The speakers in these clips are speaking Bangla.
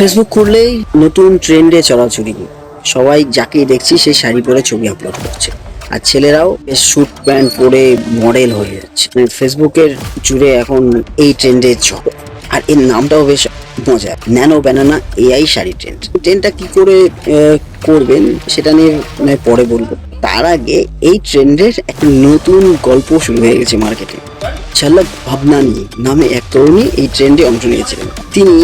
ফেসবুক খুললেই নতুন ট্রেন্ডে চলাচুরি সবাই যাকে দেখছি, সেই শাড়ি পরে ছবি আপলোড করছে। আর ছেলেরাও বেশ স্যুট প্যান্ট পরে মডেল হয়ে যাচ্ছে। মানে ফেসবুকের জুড়ে এখন এই ট্রেন্ডের চল। আর এর নামটাও বেশ মজা nano banana AI sari trend ট্রেন্ডটা কি করে করবেন সেটা নিয়ে মানে পরে বলব। তার আগে এই ট্রেন্ডের একটা নতুন গল্প শুরু হয়ে গেছে মার্কেটে ঝলক ভাবনানি নামে এক তরুণী এই ট্রেন্ডে অংশ নিয়েছিলেন। তিনি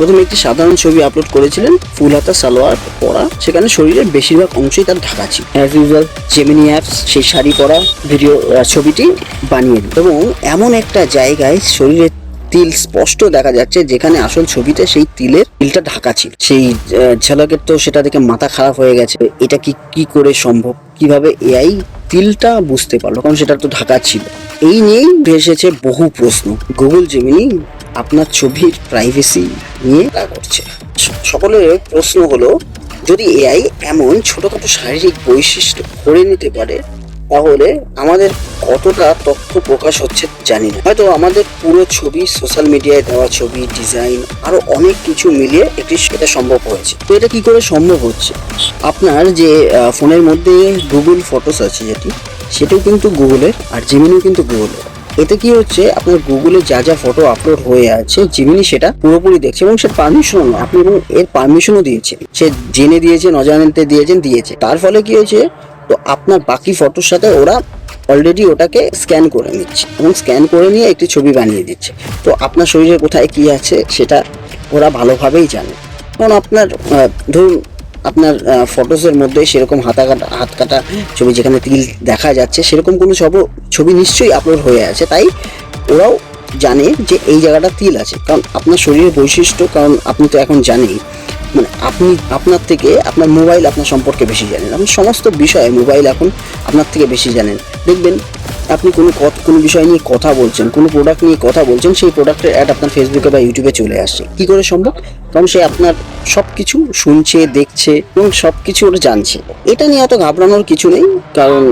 প্রথমে একটি সাধারণ ছবি আপলোড করেছিলেন ফুল হাতা সালোয়ার পরা। সেখানে শরীরের বেশিরভাগ অংশই তার ঢাকা ছিল। অ্যাজ ইউজুয়াল জেমিনি অ্যাপস সেই শাড়ি পরা ভিডিও ছবিটি বানিয়ে দিল। এবং এমন একটা জায়গায় শরীরের তিল স্পষ্ট দেখা যাচ্ছে, যেখানে আসল ছবিতে সেই তিলের তিলটা ঢাকা ছিল। সেই ঝলকের তো সেটা দেখে মাথা খারাপ হয়ে গেছে। এটা কি কি করে সম্ভব? কীভাবে এআই তিলটা বুঝতে পারল? কারণ সেটা তো ঢাকা ছিল। এই নিয়েই ভেসেছে বহু প্রশ্ন। গুগল জেমিনি আপনার ছবির প্রাইভেসি নিয়ে তা করছে। সকলের প্রশ্ন হলো, যদি এআই এমন ছোটখাটো শারীরিক বৈশিষ্ট্য করে নিতে পারে, তাহলে আমাদের কতটা তথ্য প্রকাশ হচ্ছে জানি না। হয়তো আমাদের পুরো ছবি সোশ্যাল মিডিয়ায় দেওয়া ছবি ডিজাইন আরও অনেক কিছু মিলিয়ে একটি এটা সম্ভব হয়েছে। তো এটা কি করে সম্ভব হচ্ছে? আপনার যে ফোনের মধ্যে গুগল ফটোস আছে যেটি, সেটাও কিন্তু গুগলের আর জিমিনিও কিন্তু গুগলের এতে কি হচ্ছে, আপনার গুগলে যা যা ফটো আপলোড হয়ে আছে জিমিনি সেটা পুরোপুরি দেখছে এবং সে পারমিশনও নয় আপনি এবং এর পারমিশনও দিয়েছে। সে জেনে দিয়েছে নজানতে দিয়েছেন, দিয়েছে। তার ফলে কি হয়েছে, তো আপনার বাকি ফটোর সাথে ওরা অলরেডি ওটাকে স্ক্যান করে নিচ্ছে এবং স্ক্যান করে নিয়ে একটি ছবি বানিয়ে দিচ্ছে। তো আপনার শরীরে কোথায় কি আছে, সেটা ওরা ভালোভাবেই জানে। কারণ আপনার ধরুন আপনার ফটোসের মধ্যে সেরকম হাতা কাটা, হাত কাটা ছবি যেখানে তিল দেখা যাচ্ছে, সেরকম কোনো সব ছবি নিশ্চয়ই আপলোড হয়ে আছে। তাই ওরাও জানে যে এই জায়গাটা তিল আছে। কারণ আপনার শরীরের বৈশিষ্ট্য, কারণ আপনি তো এখন জানেই। মানে আপনি, আপনার থেকে আপনার মোবাইল আপনার সম্পর্কে বেশি জানেন। আপনি সমস্ত বিষয়ে মোবাইল এখন আপনার থেকে বেশি জানেন। দেখবেন আপনি কোনো কোনো বিষয় নিয়ে কথা বলছেন, কোনো প্রোডাক্ট নিয়ে কথা বলছেন, সেই প্রোডাক্টের অ্যাড আপনার ফেসবুকে বা ইউটিউবে চলে আসছে। কি করে সম্ভব? কারণ সে আপনার সব কিছু শুনছে, দেখছে এবং সব কিছু ওরা জানছে। এটা নিয়ে অত ঘাবড়ানোর কিছু নেই, কারণ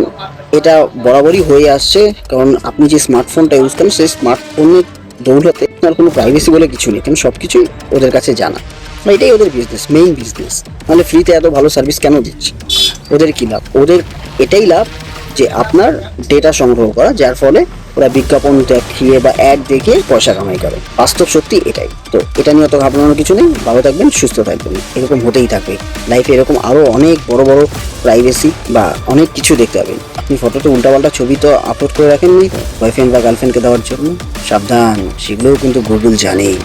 এটা বরাবরই হয়ে আসছে। কারণ আপনি যে স্মার্টফোনটা ইউজ করেন, সেই স্মার্টফোনের দৌলতে আপনার কোনো প্রাইভেসি বলে কিছু নেই। কারণ সব কিছুই ওদের কাছে জানা। বা এটাই ওদের বিজনেস মেইন বিজনেস নাহলে ফ্রিতে এত ভালো সার্ভিস কেন দিচ্ছে ওদের কি লাভ? ওদের এটাই লাভ যে আপনার ডেটা সংগ্রহ করা, যার ফলে ওরা বিজ্ঞাপন দেখিয়ে বা অ্যাড দেখে পয়সা কামাই করে। বাস্তব সত্যি এটাই। তো এটা নিয়ে অত ঘাবড়ানোর কিছু নেই। ভালো থাকবেন, সুস্থ থাকবেন। এরকম হতেই থাকবে। লাইফে এরকম আরও অনেক বড় বড় প্রাইভেসি বা অনেক কিছু দেখতে পাবেন। আপনি ফটোতে উল্টাপাল্টা ছবি তো আপলোড করে রাখেননি। বয়ফ্রেন্ড বা গার্লফ্রেন্ডকে দেওয়ার জন্য। সাবধান, সেগুলোও কিন্তু গুগল জানেই।